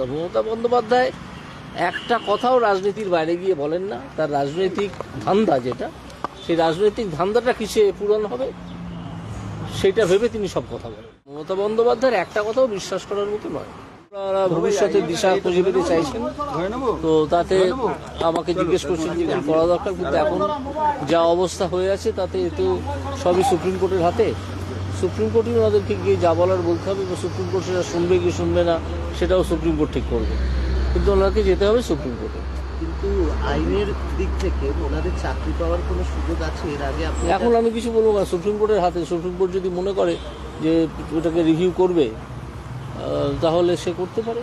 মমতা বন্দ্যোপাধ্যায় একটা কথাও রাজনীতির বাইরে গিয়ে বলেন না। তার রাজনৈতিক ধান্দা যেটা, সেই রাজনৈতিক ধান্দাটা কিসে পূরণ হবে, সেটা ভেবে তিনি সব কথা বলেন। মমতা বন্দ্যোপাধ্যায়ের একটা কথাও বিশ্বাস করার মতো নয়। ওনারা ভবিষ্যতে দিশা খুঁজে পেতে চাইছেন, তো তাতে আমাকে জিজ্ঞেস করছেন যে করা দরকার, কিন্তু এখন যা অবস্থা হয়ে আছে, তাতে তো সবই সুপ্রিম কোর্টের হাতে। সুপ্রিম কোর্টে ওনাদেরকে গিয়ে যা বলার বলতে হবে বা সুপ্রিম কোর্ট সেটা শুনবে কি শুনবে না সেটাও সুপ্রিম কোর্ট ঠিক করবে। কিন্তু ওনাকে যেতে হবে সুপ্রিম কোর্টে। কিন্তু আইনের দিক থেকে ওনাদের চাকরি পাওয়ার কোনো সুযোগ আছে? এর আগে আপনি এখন আমি কিছু বলব না। সুপ্রিম কোর্টের হাতে সুপ্রিম কোর্ট যদি মনে করে যে ওটাকে রিভিউ করবে তাহলে সে করতে পারে।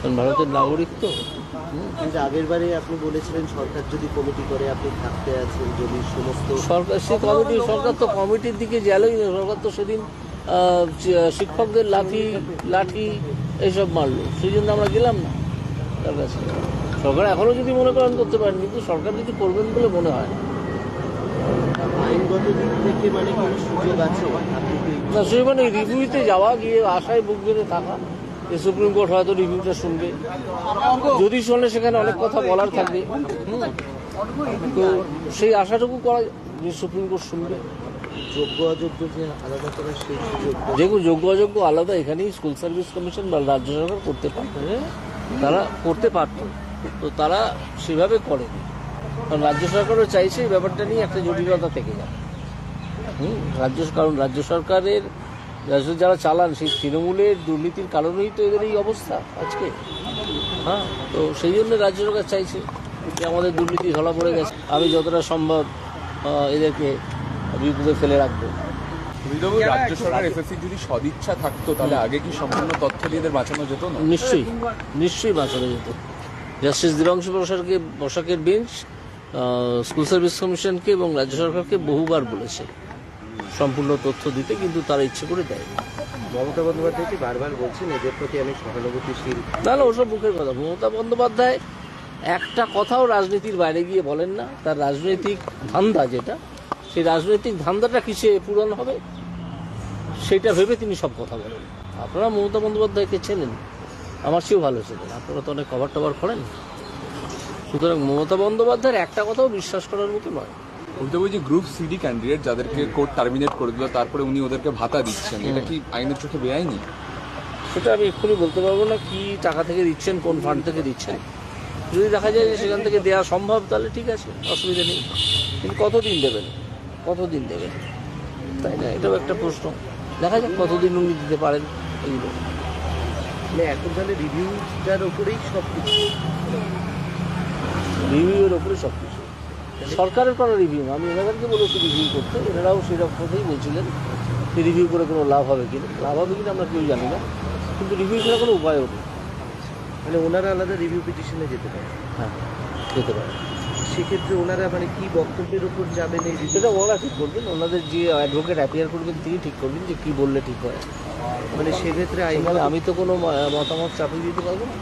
কারণ ভারতের নাগরিক তো। কিন্তু আগের বারে আপনি বলেছিলেন সরকার যদি কমিটি করে আপনি থাকতে আছেন যদি সমস্ত সরকার সে কমিটি সরকার তো কমিটির দিকে গেলই না। সরকার তো সেদিন শিক্ষকদের লাঠি লাঠি এইসব মারলো। সেই জন্য আমরা গেলাম না তার কাছে। সরকার এখনও যদি মনে করেন করতে পারেন কিন্তু সরকার যদি করবেন বলে মনে হয় না। মানে না সেই মানে রিভিউতে যাওয়া গিয়ে আশায় বুক বেঁধে থাকা। সুপ্রিম কোর্ট হয়তো রিভিউটা শুনবে। যদি শোনে সেখানে অনেক কথা বলার থাকবে। তো সেই আশাটুকু করা যে সুপ্রিম কোর্ট শুনবে। যোগ্য অযোগ্য যে আলাদা করার সেই যেগুলো যোগ্য অযোগ্য আলাদা এখানেই স্কুল সার্ভিস কমিশন বা রাজ্য সরকার করতে পারত। তারা করতে পারত। তো তারা সেভাবে করে। কারণ রাজ্য সরকারও চাইছে এই ব্যাপারটা নিয়ে একটা জটিলতা থেকে যায় হুম? রাজ্য কারণ রাজ্য সরকারের যারা চালান সেই তৃণমূলের দুর্নীতির কারণেই তো এদের এই অবস্থা আজকে। হ্যাঁ তো সেই জন্য রাজ্য সরকার চাইছে যে আমাদের দুর্নীতি ধরা পড়ে গেছে। আমি যতটা সম্ভব এদেরকে বিপদে ফেলে রাখব। রাজ্য সরকার এসএসসি যদি সদিচ্ছা থাকতো তাহলে আগে কি সম্পূর্ণ তথ্য দিয়ে এদের বাঁচানো যেত না? নিশ্চয়ই নিশ্চয়ই বাঁচানো যেত। জাস্টিস দিবাংশু বসাককে বসাকের বেঞ্চ স্কুল সার্ভিস কমিশনকে এবং রাজ্য সরকারকে বহুবার বলেছে। সম্পূর্ণ তথ্য দিতে কিন্তু তারা ইচ্ছে করে দেয় মমতা বন্দ্যোপাধ্যায়টি বারবার বলছেন এদের প্রতি আমি সহানুভূতিশীল। না না ওসব মুখের কথা। মমতা বন্দ্যোপাধ্যায় একটা কথাও রাজনীতির বাইরে গিয়ে বলেন না। তার রাজনৈতিক ধান্দা যেটা সেই রাজনৈতিক ধান্দাটা কিসে পূরণ হবে সেটা ভেবে তিনি সব কথা বলেন। আপনারা মমতা বন্দ্যোপাধ্যায়কে চেনেন আমার চেয়েও ভালো চেনেন। আপনারা তো অনেক কভার টভার করেন। সুতরাং মমতা বন্দ্যোপাধ্যায়ের একটা কথাও বিশ্বাস করার মতো নয়। বলতে বলছি গ্রুপ সিডি ক্যান্ডিডেট যাদেরকে কোর্ট টার্মিনেট করে দিল তারপরে উনি ওদেরকে ভাতা দিচ্ছেন। এটা কি আইনের চোখে বেআইনি? সেটা আমি এক্ষুনি বলতে পারব না কি টাকা থেকে দিচ্ছেন কোন ফান্ড থেকে দিচ্ছেন। যদি দেখা যায় যে সেখান থেকে দেওয়া সম্ভব তাহলে ঠিক আছে অসুবিধা নেই। কিন্তু কতদিন দেবেন? কতদিন দেবেন? তাই না? এটাও একটা প্রশ্ন। দেখা যাক কতদিন উনি দিতে পারেন এগুলো মানে এখন তাহলে রিভিউটার উপরেই সব কিছু রিভিউয়ের ওপরে সব কিছু সরকারের করা রিভিউ আমি এনাদেরকে বলেছি রিভিউ করতে এনারাও সেরকম কথাই বলছিলেন যে রিভিউ করে কোনো লাভ হবে কিনা। লাভ হবে কিনা আমরা কেউ জানি না কিন্তু রিভিউ ছাড়া কোনো উপায়ও নেই। মানে ওনারা আলাদা রিভিউ পিটিশনে যেতে পারে। হ্যাঁ যেতে পারে। সেক্ষেত্রে ওনারা মানে কি বক্তব্যের উপর যাবেন এই? সেটা ওনারা ঠিক করবেন ওনাদের যে অ্যাডভোকেট অ্যাপিয়ার করবেন তিনি ঠিক করবেন যে কি বললে ঠিক হয়। মানে সেক্ষেত্রে আমি তো কোনো মতামত চাপিয়ে দিতে পারব না।